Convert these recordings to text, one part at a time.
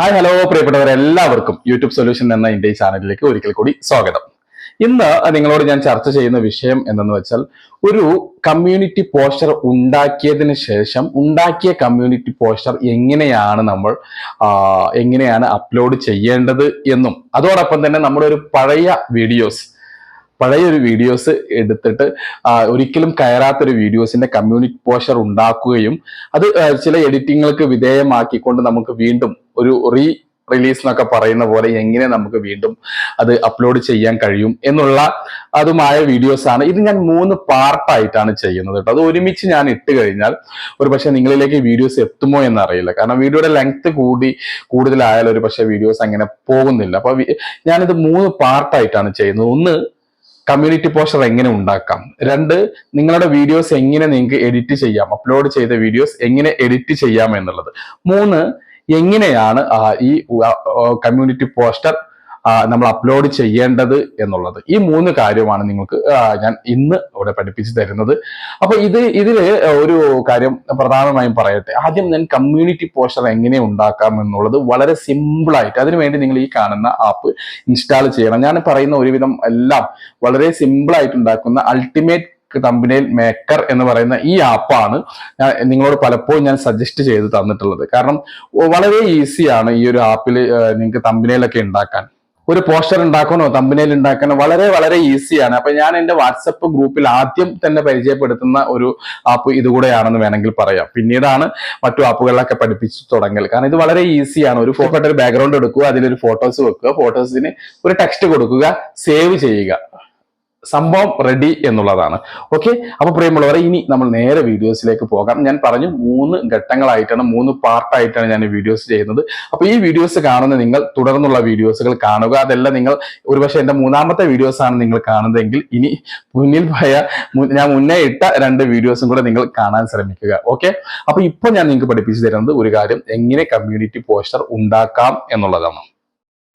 Hi hello പ്രിയപ്പെട്ടവർ എല്ലാവർക്കും YouTube solution എന്ന ഇന്ത്യ ചാനലിലേക്ക് ഒരിക്കൽ കൂടി സ്വാഗതം. ഇന്ന് നിങ്ങളോട് ഞാൻ ചർച്ച ചെയ്യുന്ന വിഷയം എന്തെന്ന് വെച്ചാൽ ഒരു കമ്മ്യൂണിറ്റി പോസ്റ്റർ ഉണ്ടാക്കിയതിന് ശേഷം ഉണ്ടാക്കിയ കമ്മ്യൂണിറ്റി പോസ്റ്റർ എങ്ങനെയാണ് നമ്മൾ എങ്ങനെയാണ് അപ്ലോഡ് ചെയ്യേണ്ടത് എന്നും അതോടൊപ്പം തന്നെ നമ്മുടെ ഒരു പഴയ വീഡിയോസ് പഴയ ഒരു വീഡിയോസ് എടുത്തിട്ട് ഒരിക്കലും കയറാത്തൊരു വീഡിയോസിന്റെ കമ്മ്യൂണിറ്റി പോസ്റ്റർ ഉണ്ടാക്കുകയും അത് ചില എഡിറ്റിങ്ങൾക്ക് വിധേയമാക്കിക്കൊണ്ട് നമുക്ക് വീണ്ടും ഒരു റീ റിലീസ് എന്നൊക്കെ പറയുന്ന പോലെ എങ്ങനെ നമുക്ക് വീണ്ടും അത് അപ്ലോഡ് ചെയ്യാൻ കഴിയും എന്നുള്ള അതുമായ വീഡിയോസ് ആണ്. ഇത് ഞാൻ മൂന്ന് പാർട്ടായിട്ടാണ് ചെയ്യുന്നത് കേട്ടോ. അത് ഒരുമിച്ച് ഞാൻ ഇട്ട് കഴിഞ്ഞാൽ ഒരു പക്ഷേ നിങ്ങളിലേക്ക് വീഡിയോസ് എത്തുമോ എന്ന് അറിയില്ല കാരണം വീഡിയോയുടെ ലെങ്ത് കൂടി കൂടുതലായാലും ഒരു പക്ഷേ വീഡിയോസ് അങ്ങനെ പോകുന്നില്ല. അപ്പൊ ഞാനിത് മൂന്ന് പാർട്ടായിട്ടാണ് ചെയ്യുന്നത്. ഒന്ന് കമ്മ്യൂണിറ്റി പോസ്റ്റർ എങ്ങനെ ഉണ്ടാക്കാം? രണ്ട് നിങ്ങളുടെ വീഡിയോസ് എങ്ങനെ നിങ്ങൾക്ക് എഡിറ്റ് ചെയ്യാം? അപ്ലോഡ് ചെയ്ത വീഡിയോസ് എങ്ങനെ എഡിറ്റ് ചെയ്യാം എന്നുള്ളത്. മൂന്ന് എങ്ങനെയാണ് ഈ കമ്മ്യൂണിറ്റി പോസ്റ്റർ നമ്മൾ അപ്ലോഡ് ചെയ്യേണ്ടത് എന്നുള്ളത്. ഈ മൂന്ന് കാര്യമാണ് നിങ്ങൾക്ക് ഞാൻ ഇന്ന് ഇവിടെ പഠിപ്പിച്ചു തരുന്നത്. അപ്പൊ ഇത് ഇതിൽ ഒരു കാര്യം പ്രധാനമായും പറയട്ടെ. ആദ്യം ഞാൻ കമ്മ്യൂണിറ്റി പോസ്റ്റർ എങ്ങനെ ഉണ്ടാക്കാം എന്നുള്ളത് വളരെ സിമ്പിൾ ആയിട്ട് അതിനുവേണ്ടി നിങ്ങൾ ഈ കാണുന്ന ആപ്പ് ഇൻസ്റ്റാൾ ചെയ്യണം. ഞാൻ പറയുന്ന ഒരുവിധം എല്ലാം വളരെ സിമ്പിൾ ആയിട്ട് ഉണ്ടാക്കുന്ന അൾട്ടിമേറ്റ് തമ്പനയിൽ മേക്കർ എന്ന് പറയുന്ന ഈ ആപ്പാണ് നിങ്ങളോട് പലപ്പോഴും ഞാൻ സജസ്റ്റ് ചെയ്ത് തന്നിട്ടുള്ളത്. കാരണം വളരെ ഈസിയാണ് ഈ ഒരു ആപ്പിൽ നിങ്ങൾക്ക് തമ്പിനെയിലൊക്കെ ഉണ്ടാക്കാൻ. ഒരു പോസ്റ്റർ ഉണ്ടാക്കാനോ തമ്പനയിൽ ഉണ്ടാക്കാനോ വളരെ വളരെ ഈസിയാണ് അപ്പൊ ഞാൻ എന്റെ വാട്സപ്പ് ഗ്രൂപ്പിൽ ആദ്യം തന്നെ പരിചയപ്പെടുത്തുന്ന ഒരു ആപ്പ് ഇതുകൂടെയാണെന്ന് വേണമെങ്കിൽ പറയാം. പിന്നീടാണ് മറ്റു ആപ്പുകളിലൊക്കെ പഠിപ്പിച്ചു തുടങ്ങൽ. കാരണം ഇത് വളരെ ഈസിയാണ് ഒരു ഫോട്ടോ ബാക്ക്ഗ്രൗണ്ട് എടുക്കുക അതിലൊരു ഫോട്ടോസ് വെക്കുക ഫോട്ടോസിന് ഒരു ടെക്സ്റ്റ് കൊടുക്കുക സേവ് ചെയ്യുക. സംഭവം റെഡി എന്നുള്ളതാണ്. ഓക്കെ അപ്പൊ പ്രിയമുള്ളവരെ ഇനി നമ്മൾ നേരെ വീഡിയോസിലേക്ക് പോകാം. ഞാൻ പറഞ്ഞു മൂന്ന് ഘട്ടങ്ങളായിട്ടാണ് മൂന്ന് പാർട്ടായിട്ടാണ് ഞാൻ വീഡിയോസ് ചെയ്യുന്നത്. അപ്പൊ ഈ വീഡിയോസ് കാണുന്ന നിങ്ങൾ തുടർന്നുള്ള വീഡിയോസുകൾ കാണുക. അതെല്ലാം നിങ്ങൾ ഒരുപക്ഷെ എന്റെ മൂന്നാമത്തെ വീഡിയോസ് ആണ് നിങ്ങൾ കാണുന്നതെങ്കിൽ ഇനി മുന്നിൽ പോയ ഞാൻ മുന്നേ ഇട്ട രണ്ട് വീഡിയോസും കൂടെ നിങ്ങൾ കാണാൻ ശ്രമിക്കുക. ഓക്കെ അപ്പൊ ഇപ്പൊ ഞാൻ നിങ്ങൾക്ക് പഠിപ്പിച്ചു തരുന്നത് ഒരു കാര്യം എങ്ങനെ കമ്മ്യൂണിറ്റി പോസ്റ്റർ ഉണ്ടാക്കാം എന്നുള്ളതാണ്.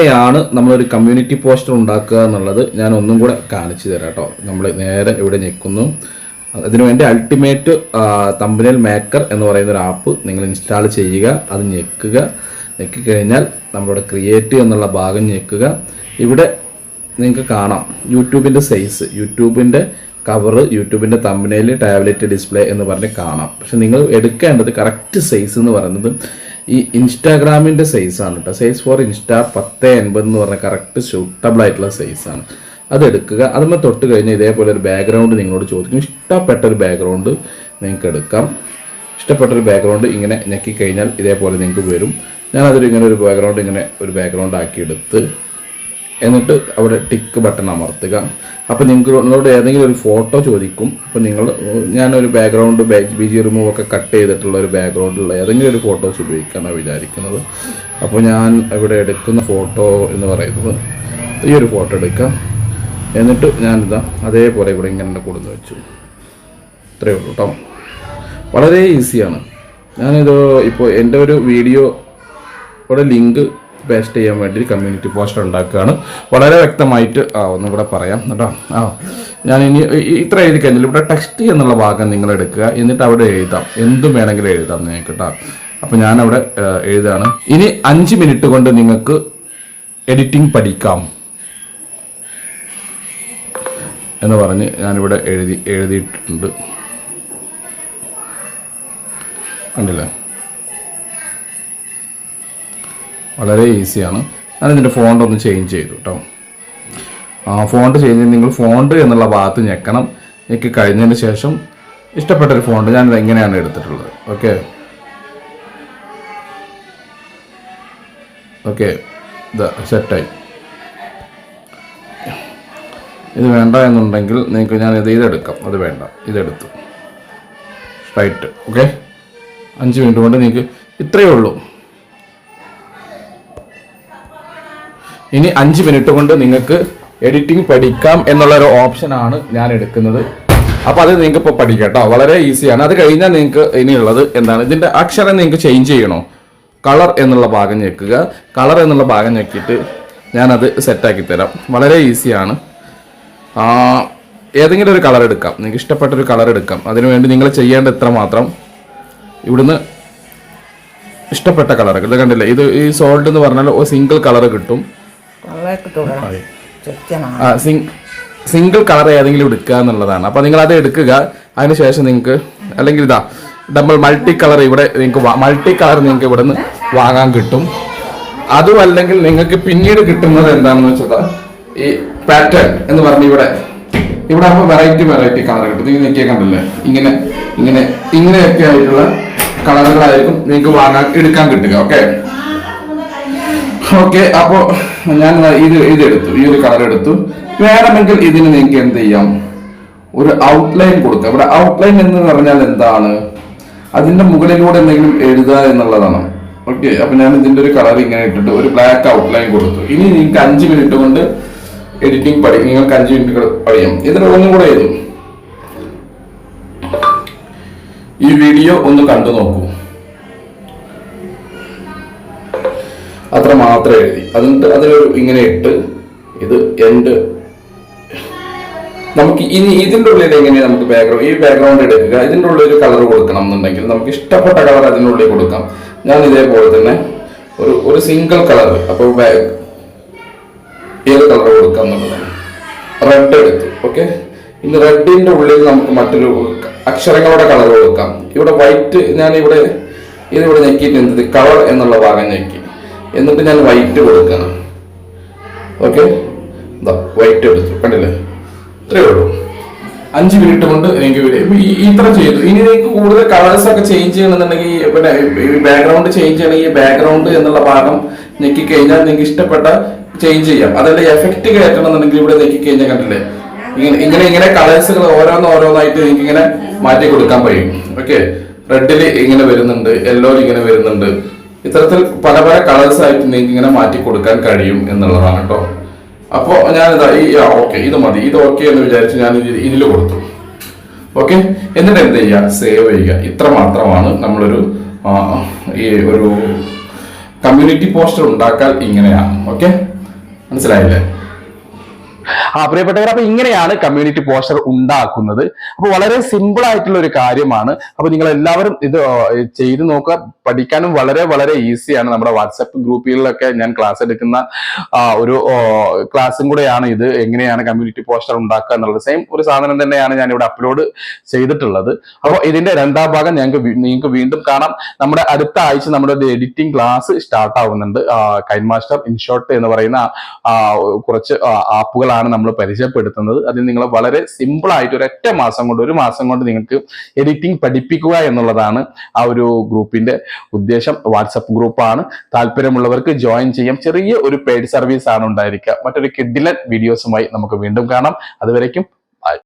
ആണ് നമ്മളൊരു കമ്മ്യൂണിറ്റി പോസ്റ്റർ ഉണ്ടാക്കുക എന്നുള്ളത് ഞാൻ ഒന്നും കൂടെ കാണിച്ചു തരാം കേട്ടോ. നമ്മൾ നേരെ ഇവിടെ ഞെക്കുന്നു. അതിനുവേണ്ടി അൾട്ടിമേറ്റ് തമ്പനൽ മേക്കർ എന്ന് പറയുന്ന ഒരു ആപ്പ് നിങ്ങൾ ഇൻസ്റ്റാൾ ചെയ്യുക അത് ഞെക്കുക. ഞെക്കിക്കഴിഞ്ഞാൽ നമ്മളുടെ ക്രിയേറ്റ് എന്നുള്ള ഭാഗം ഞെക്കുക. ഇവിടെ നിങ്ങൾക്ക് കാണാം യൂട്യൂബിന്റെ സൈസ് യൂട്യൂബിന്റെ കവർ യൂട്യൂബിന്റെ തമ്പനയിൽ ടാബ്ലറ്റ് ഡിസ്പ്ലേ എന്ന് പറഞ്ഞ് കാണാം. പക്ഷെ നിങ്ങൾ എടുക്കേണ്ടത് കറക്റ്റ് സൈസ് എന്ന് പറയുന്നത് ഈ ഇൻസ്റ്റാഗ്രാമിന്റെ സൈസാണ് കേട്ടോ സൈസ് ഫോർ ഇൻസ്റ്റാ പത്ത് എൺപത് എന്ന് പറഞ്ഞ കറക്റ്റ് സൂട്ടബിൾ ആയിട്ടുള്ള സൈസാണ് അതെടുക്കുക അതുമ്പോൾ തൊട്ട് കഴിഞ്ഞാൽ ഇതേപോലെ ഒരു ബാക്ക്ഗ്രൗണ്ട് നിങ്ങളോട് ചോദിക്കും. ഇഷ്ടപ്പെട്ട ഒരു ബാക്ക്ഗ്രൗണ്ട് നിങ്ങൾക്ക് എടുക്കാം. ഇഷ്ടപ്പെട്ട ഒരു ബാക്ക്ഗ്രൗണ്ട് ഇങ്ങനെ ഞെക്കി കഴിഞ്ഞാൽ ഇതേപോലെ നിങ്ങൾക്ക് വരും. ഞാനതൊരു ഇങ്ങനെ ഒരു ബാക്ക്ഗ്രൗണ്ട് ഇങ്ങനെ ഒരു ബാക്ക്ഗ്രൗണ്ട് ആക്കി എടുത്ത് എന്നിട്ട് അവിടെ ടിക്ക് ബട്ടൺ അമർത്തുക. അപ്പോൾ നിങ്ങളോട് ഏതെങ്കിലും ഒരു ഫോട്ടോ ചോദിക്കും. അപ്പോൾ നിങ്ങൾ ഞാനൊരു ബാക്ക്ഗ്രൗണ്ട് ബി ജി റിമൂവ് ഒക്കെ കട്ട് ചെയ്തിട്ടുള്ള ഒരു ബാക്ക്ഗ്രൗണ്ടിലുള്ള ഏതെങ്കിലും ഒരു ഫോട്ടോസ് ഉപയോഗിക്കാനാണ് വിചാരിക്കുന്നത്. അപ്പോൾ ഞാൻ ഇവിടെ എടുക്കുന്ന ഫോട്ടോ എന്ന് പറയുന്നത് ഈ ഒരു ഫോട്ടോ എടുക്കാം. എന്നിട്ട് ഞാനിതാ അതേപോലെ ഇവിടെ ഇങ്ങനെ കൊടുന്ന് വെച്ചു. ഇത്രയേ ഉള്ളൂ കേട്ടോ വളരെ ഈസിയാണ് ഞാനിത് ഇപ്പോൾ എന്റെ ഒരു വീഡിയോ ലിങ്ക് പേസ്റ്റ് ചെയ്യാൻ വേണ്ടി കമ്മ്യൂണിറ്റി പോസ്റ്റർ ഉണ്ടാക്കുകയാണ്. വളരെ വ്യക്തമായിട്ട് ആ ഒന്നും കൂടെ പറയാം. കേട്ടോ. ആ ഞാൻ ഇനി ഇത്ര എഴുതി കഴിഞ്ഞാൽ ഇവിടെ ടെക്സ്റ്റ് എന്നുള്ള ഭാഗം നിങ്ങൾ എടുക്കുക. എന്നിട്ട് അവിടെ എഴുതാം. എന്തും വേണമെങ്കിലും എഴുതാം നിങ്ങൾക്ക് കേട്ടോ. അപ്പം ഞാനവിടെ എഴുതാണ്. ഇനി അഞ്ച് മിനിറ്റ് കൊണ്ട് നിങ്ങൾക്ക് എഡിറ്റിംഗ് പഠിക്കാം. എന്ന് പറഞ്ഞ് ഞാനിവിടെ എഴുതി എഴുതിയിട്ടുണ്ട്. കണ്ടില്ലേ? വളരെ ഈസിയാണ്. ഞാനിതിന്റെ ഫോണ്ട് ഒന്ന് ചേഞ്ച് ചെയ്തു കേട്ടോ ആ ഫോണ്ട് ചേഞ്ച് ചെയ്ത് നിങ്ങൾ ഫോണ്ട് എന്നുള്ള ഭാഗത്ത് ഞെക്കണം. ഞെക്കി കഴിഞ്ഞതിന് ശേഷം ഇഷ്ടപ്പെട്ടൊരു ഫോണ്ട് ഞാനിത് എങ്ങനെയാണ് എടുത്തിട്ടുള്ളത്? ഓക്കെ ഓക്കെ ഇത് സെറ്റായി ഇത് വേണ്ട എന്നുണ്ടെങ്കിൽ നിങ്ങൾക്ക് ഞാൻ ഇത് ഇതെടുക്കാം. അത് വേണ്ട. ഇതെടുത്തു. റൈറ്റ് ഓക്കെ അഞ്ച് മിനിറ്റ് കൊണ്ട് നിങ്ങൾക്ക് ഇത്രയേ ഉള്ളൂ. ഇനി അഞ്ച് മിനിറ്റ് കൊണ്ട് നിങ്ങൾക്ക് എഡിറ്റിംഗ് പഠിക്കാം എന്നുള്ള ഒരു ഓപ്ഷനാണ് ഞാൻ എടുക്കുന്നത്. അപ്പോൾ അത് നിങ്ങൾക്ക് ഇപ്പോൾ പഠിക്കട്ടോ വളരെ ഈസിയാണ് അത് കഴിഞ്ഞാൽ നിങ്ങൾക്ക് ഇനിയുള്ളത് എന്താണ്? ഇതിന്റെ അക്ഷരം നിങ്ങൾക്ക് ചേഞ്ച് ചെയ്യണോ? കളർ എന്നുള്ള ഭാഗം ഞെക്കുക. കളർ എന്നുള്ള ഭാഗം ഞെക്കിയിട്ട് ഞാനത് സെറ്റാക്കി തരാം. വളരെ ഈസിയാണ് ഏതെങ്കിലും ഒരു കളർ എടുക്കാം. നിങ്ങൾക്ക് ഇഷ്ടപ്പെട്ട ഒരു കളർ എടുക്കാം അതിനുവേണ്ടി നിങ്ങൾ ചെയ്യേണ്ട ഇത്ര മാത്രം ഇവിടുന്ന് ഇഷ്ടപ്പെട്ട കളർ ഇത് കണ്ടില്ലേ? ഇത് ഈ സോൾട്ട് എന്ന് പറഞ്ഞാൽ സിംഗിൾ കളർ കിട്ടും. കളറൊക്കെ തുടങ്ങണം ചെറുക്കണം സിംഗിൾ കളർ ഏതെങ്കിലും എടുക്കുക എന്നുള്ളതാണ്. അപ്പൊ നിങ്ങൾ അത് എടുക്കുക അതിനുശേഷം നിങ്ങൾക്ക് അല്ലെങ്കിൽ ഇതാ ഡബിൾ മൾട്ടി കളർ ഇവിടെ നിങ്ങൾക്ക് മൾട്ടി കളർ നിങ്ങൾക്ക് ഇവിടെ നിന്ന് വാങ്ങാൻ കിട്ടും. അതും അല്ലെങ്കിൽ നിങ്ങൾക്ക് പിന്നീട് കിട്ടുന്നത് എന്താണെന്ന് വെച്ചാൽ ഈ പാറ്റേൺ എന്ന് പറഞ്ഞ ഇവിടെ ഇവിടെ ആകുമ്പോൾ വെറൈറ്റി വെറൈറ്റി കളർ കിട്ടും. നിങ്ങൾ നിൽക്കിയ കണ്ടില്ലേ? ഇങ്ങനെ ഇങ്ങനെ ഇങ്ങനെയൊക്കെ ആയിട്ടുള്ള കളറുകളായിരിക്കും നിങ്ങൾക്ക് വാങ്ങാൻ എടുക്കാൻ കിട്ടുക ഓക്കെ ഓക്കെ അപ്പോ ഞാൻ ഇത് എടുത്തു ഈ ഒരു കളർ എടുത്തു. വേണമെങ്കിൽ ഇതിന് നിങ്ങൾക്ക് എന്ത് ചെയ്യാം? ഒരു ഔട്ട്ലൈൻ കൊടുക്കാം. ഇവിടെ ഔട്ട്ലൈൻ എന്ന് പറഞ്ഞാൽ എന്താണ്? അതിന്റെ മുകളിലൂടെ എന്തെങ്കിലും എഴുതുക എന്നുള്ളതാണ്. ഓക്കെ അപ്പൊ ഞാൻ ഇതിന്റെ ഒരു കളർ ഇങ്ങനെ ഇട്ടിട്ട് ഒരു ബ്ലാക്ക് ഔട്ട്ലൈൻ കൊടുത്തു. ഇനി നിങ്ങൾക്ക് അഞ്ച് മിനിറ്റ് കൊണ്ട് എഡിറ്റിംഗ് പഠി നിങ്ങൾക്ക് അഞ്ച് മിനിറ്റ് പഠിക്കാം. ഇതിൽ ഒന്നും കൂടെ എഴുതും. ഈ വീഡിയോ ഒന്ന് കണ്ടു നോക്കൂ. അത്ര മാത്രം എഴുതി. അതുകൊണ്ട് അതിലൊരു ഇങ്ങനെ ഇട്ട് ഇത് എൻഡ് നമുക്ക് ഇനി ഇതിന്റെ ഉള്ളിൽ എങ്ങനെ നമുക്ക് ബാക്ക്ഗ്രൗണ്ട് ഈ ബാക്ക്ഗ്രൗണ്ട് എടുക്കുക. ഇതിന്റെ ഉള്ളിൽ ഒരു കളർ കൊടുക്കണം എന്നുണ്ടെങ്കിൽ നമുക്ക് ഇഷ്ടപ്പെട്ട കളർ അതിനുള്ളിൽ കൊടുക്കാം. ഞാൻ ഇതേപോലെ തന്നെ ഒരു ഒരു സിംഗിൾ കളർ അപ്പോൾ ബാക്ക് ഏത് കളർ കൊടുക്കാം എന്നുള്ളതാണ് റെഡ് എടുത്തു ഓക്കെ ഇനി റെഡിന്റെ ഉള്ളിൽ നമുക്ക് മറ്റൊരു അക്ഷരങ്ങളുടെ കളർ കൊടുക്കാം. ഇവിടെ വൈറ്റ് ഞാൻ ഇവിടെ ഇതിവിടെ ഞെക്കിയിട്ട് എന്ത് കളർ എന്നുള്ള ഭാഗം ഞെക്കി. എന്നിട്ട് ഞാൻ വൈറ്റ് കൊടുക്കണം. ഓക്കെ വൈറ്റ് എടുത്തു. കണ്ടില്ലേ? ഇത്രേ ഉള്ളൂ. അഞ്ച് മിനിറ്റ് കൊണ്ട് എനിക്ക് ഇത്ര ചെയ്തു. ഇനി നിങ്ങൾക്ക് കൂടുതൽ കളേഴ്സ് ഒക്കെ ചേഞ്ച് ചെയ്യണമെന്നുണ്ടെങ്കിൽ പിന്നെ ബാക്ക്ഗ്രൗണ്ട് ചേഞ്ച് ചെയ്യണമെങ്കിൽ ബാക്ക്ഗ്രൗണ്ട് എന്നുള്ള ഭാഗം ഞെക്കി കഴിഞ്ഞാൽ നിങ്ങൾക്ക് ഇഷ്ടപ്പെട്ട ചേഞ്ച് ചെയ്യാം. അതല്ല എഫക്റ്റ് കയറ്റണമെന്നുണ്ടെങ്കിൽ ഇവിടെ ഞെക്കി കഴിഞ്ഞാൽ കണ്ടില്ലേ? ഇങ്ങനെ ഇങ്ങനെ ഇങ്ങനെ കളേഴ്സുകൾ ഓരോന്ന് ഓരോന്നായിട്ട് നിങ്ങൾക്ക് ഇങ്ങനെ മാറ്റി കൊടുക്കാൻ കഴിയും. ഓക്കെ റെഡിൽ ഇങ്ങനെ വരുന്നുണ്ട് യെല്ലോയിൽ ഇങ്ങനെ വരുന്നുണ്ട്. ഇത്തരത്തിൽ പല പല കളേഴ്സ് ആയിട്ട് നിങ്ങൾക്ക് ഇങ്ങനെ മാറ്റി കൊടുക്കാൻ കഴിയും എന്നുള്ളതാണ് കേട്ടോ അപ്പോൾ ഞാനിതാ ഈ ഓക്കെ ഇത് മതി. ഇത് ഓക്കെ എന്ന് വിചാരിച്ച് ഞാൻ ഇതിൽ കൊടുത്തു. ഓക്കെ എന്നിട്ട് എന്ത് ചെയ്യുക? സേവ് ചെയ്യുക. ഇത്ര മാത്രമാണ് നമ്മളൊരു ഈ ഒരു കമ്മ്യൂണിറ്റി പോസ്റ്റർ ഉണ്ടാക്കാൻ ഇങ്ങനെയാണ്. ഓക്കെ മനസ്സിലായില്ലേ? ആ പ്രിയപ്പെട്ടവർ അപ്പൊ ഇങ്ങനെയാണ് കമ്മ്യൂണിറ്റി പോസ്റ്റർ ഉണ്ടാക്കുന്നത്. അപ്പൊ വളരെ സിമ്പിൾ ആയിട്ടുള്ള ഒരു കാര്യമാണ്. അപ്പൊ നിങ്ങൾ എല്ലാവരും ഇത് ചെയ്തു നോക്കുക. പഠിക്കാനും വളരെ വളരെ ഈസിയാണ് നമ്മുടെ വാട്സപ്പ് ഗ്രൂപ്പുകളിലൊക്കെ ഞാൻ ക്ലാസ് എടുക്കുന്ന ഒരു ക്ലാസ്സും കൂടെയാണ് ഇത്. എങ്ങനെയാണ് കമ്മ്യൂണിറ്റി പോസ്റ്റർ ഉണ്ടാക്കുക എന്നുള്ളത്. സെയിം ഒരു സാധനം തന്നെയാണ് ഞാൻ ഇവിടെ അപ്ലോഡ് ചെയ്തിട്ടുള്ളത്. അപ്പോൾ ഇതിന്റെ രണ്ടാം ഭാഗം ഞങ്ങൾക്ക് നിങ്ങൾക്ക് വീണ്ടും കാണാം. നമ്മുടെ അടുത്ത ആഴ്ച നമ്മുടെ ഒരു എഡിറ്റിംഗ് ക്ലാസ് സ്റ്റാർട്ട് ആവുന്നുണ്ട്. കൈൻ മാസ്റ്റർ ഇൻഷോട്ട് എന്ന് പറയുന്ന കുറച്ച് ആ, ആപ്പുകളാണ് നമ്മൾ പരിചയപ്പെടുത്തുന്നത്. അതിൽ നിങ്ങൾ വളരെ സിമ്പിൾ ആയിട്ട് ഒരൊറ്റ മാസം കൊണ്ട് ഒരു മാസം കൊണ്ട് നിങ്ങൾക്ക് എഡിറ്റിംഗ് പഠിപ്പിക്കുക എന്നുള്ളതാണ് ആ ഒരു ഗ്രൂപ്പിന്റെ ഉദ്ദേശം. വാട്സപ്പ് ഗ്രൂപ്പാണ്. താല്പര്യമുള്ളവർക്ക് ജോയിൻ ചെയ്യാം. ചെറിയ ഒരു പെയ്ഡ് സർവീസ് ആണ് ഉണ്ടായിരിക്കുക. മറ്റൊരു കിഡിലൻ വീഡിയോസുമായി നമുക്ക് വീണ്ടും കാണാം. അതുവരേക്കും